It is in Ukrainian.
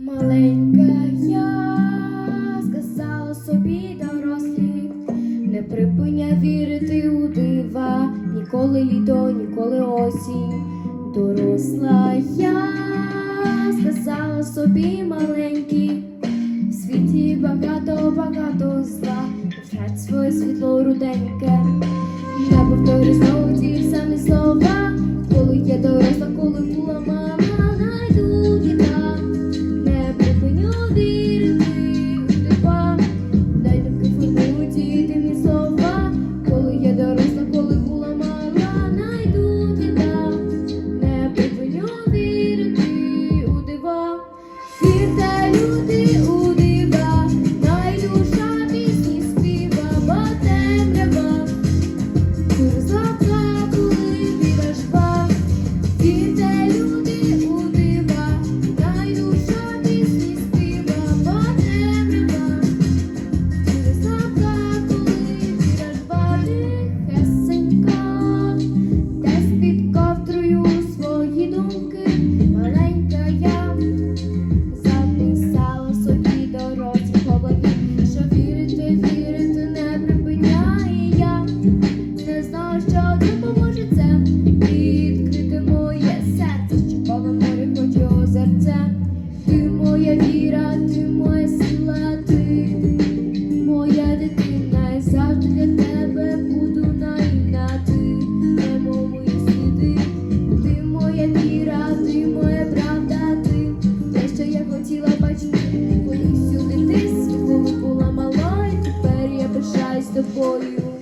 Маленька я сказала собі дорослі, не припиня вірити у дива, ніколи літо, ніколи осінь. Доросла я сказала собі маленький, в світі багато, багато зла, втрать своє світло руденьке, не повторюй знову ті самі слова. Колись сюди дитинстві, коли була мала, і тепер я пишаюсь тобою.